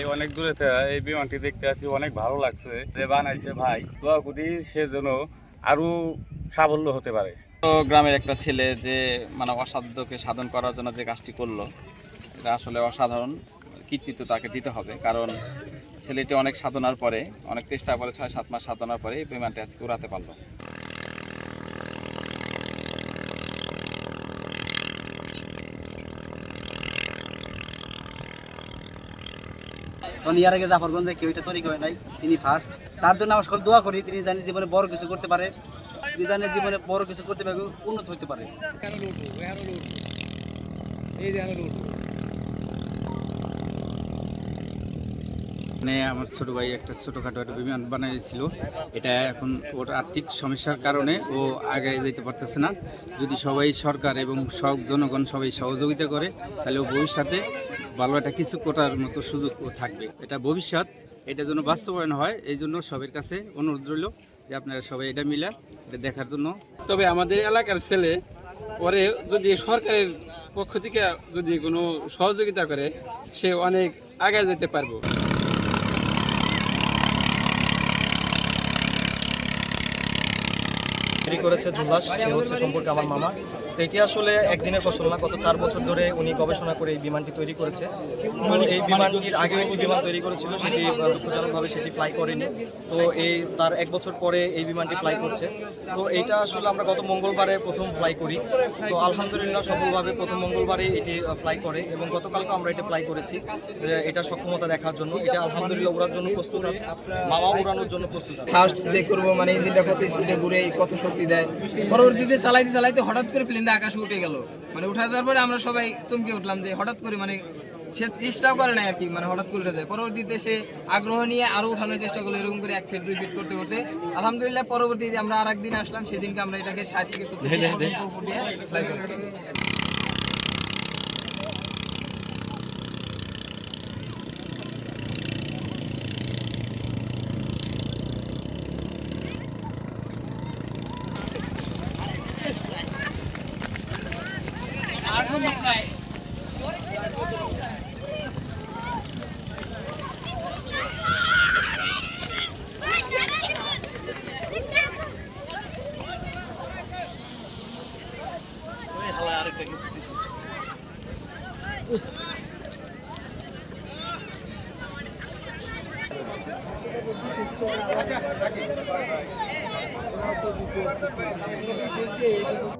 এই অনেক দূরে এই বিমানটি দেখতে আসি, অনেক ভালো লাগছে। যে বানাইছে ভাই, দোয়া করি সে যেন আরও সাফল্য হতে পারে। তো গ্রামের একটা ছেলে যে মানে অসাধ্যকে সাধন করার জন্য যে কাজটি করল, এটা আসলে অসাধারণ কৃতিত্ব তাকে দিতে হবে। কারণ ছেলেটি অনেক সাধনার পরে, অনেক চেষ্টা করে ছয়, সাত মাস সাধনার পরে বিমানটি আজকে উড়াতে পারল। কারণ ইয়ার আগে জাফরগঞ্জে কেউ এটা তৈরি করে নাই, তিনি ফার্স্ট তার জন্য আমার সকল দোয়া করি, তিনি জানি জীবনে বড় কিছু করতে পারে, তিনি জানে জীবনে বড় কিছু করতে পারে, উন্নত হতে পারে। মানে আমার ছোট ভাই একটা ছোটোখাটো একটা বিমান বানিয়েছিল এটা এখন ওর আর্থিক সমস্যার কারণে ও আগে যেতে পারতেছে না। যদি সবাই সরকার এবং সব জনগণ সবাই সহযোগিতা করে, তাহলে ও ভবিষ্যতে ভালো একটা কিছু করার মতো সুযোগ থাকবে। এটা ভবিষ্যৎ এটা যেন বাস্তবায়ন হয় এই জন্য সবের কাছে অনুরোধ রইল যে আপনারা সবাই এটা মিলে এটা দেখার জন্য। তবে আমাদের এলাকার ছেলে ওরে যদি সরকারের পক্ষ থেকে যদি কোনো সহযোগিতা করে সে অনেক আগে যেতে পারব। তৈরি করেছে জুলাস সে হচ্ছে সম্পর্কে আমার মামা। এটি আসলে একদিনের ফসল না, গত চার বছর ধরে উনি গবেষণা করে এই বিমানটি তৈরি করেছে। এই বিমানটির আগে একটি বিমান তৈরি করেছিল, সেটি দুঃখজনকভাবে সেটি ফ্লাই করেনি। তো এই, তার এক বছর পরে এই বিমানটি ফ্লাই করছে। তো এইটা আসলে আমরা গত মঙ্গলবারে প্রথম ফ্লাই করি। তো আলহামদুলিল্লাহ সফলভাবে প্রথম মঙ্গলবারে এটি ফ্লাই করে এবং গতকালকে আমরা এটা ফ্লাই করেছি এটা সক্ষমতা দেখার জন্য। এটা আলহামদুলিল্লাহ উড়ার জন্য প্রস্তুত আছে মামা উড়ানোর জন্য প্রস্তুত আছে। ফার্স্ট চেক করব মানে ইঞ্জিনটা কত স্পিডে ঘুরে কত শক্তি দেয়। পরবর্তীতে চালাইতে চালাইতে হঠাৎ করে প্লেনটা আকাশে উঠে গেল। মানে উঠে যাওয়ার পরে আমরা সবাই চমকে উঠলাম যে হঠাৎ করে মানে সে চেষ্টাও করে না আর কি মানে হঠাৎ করে উঠে যায়। পরবর্তীতে সে আগ্রহ নিয়ে আরও উঠানোর চেষ্টা করল এরকম করে এক ফিট দুই ফিট করতে করতে। আলহামদুলিল্লাহ পরবর্তীতে আমরা আর একদিন আসলাম সেদিনকে আমরা এটাকে ষাট থেকে সত্তর ফিট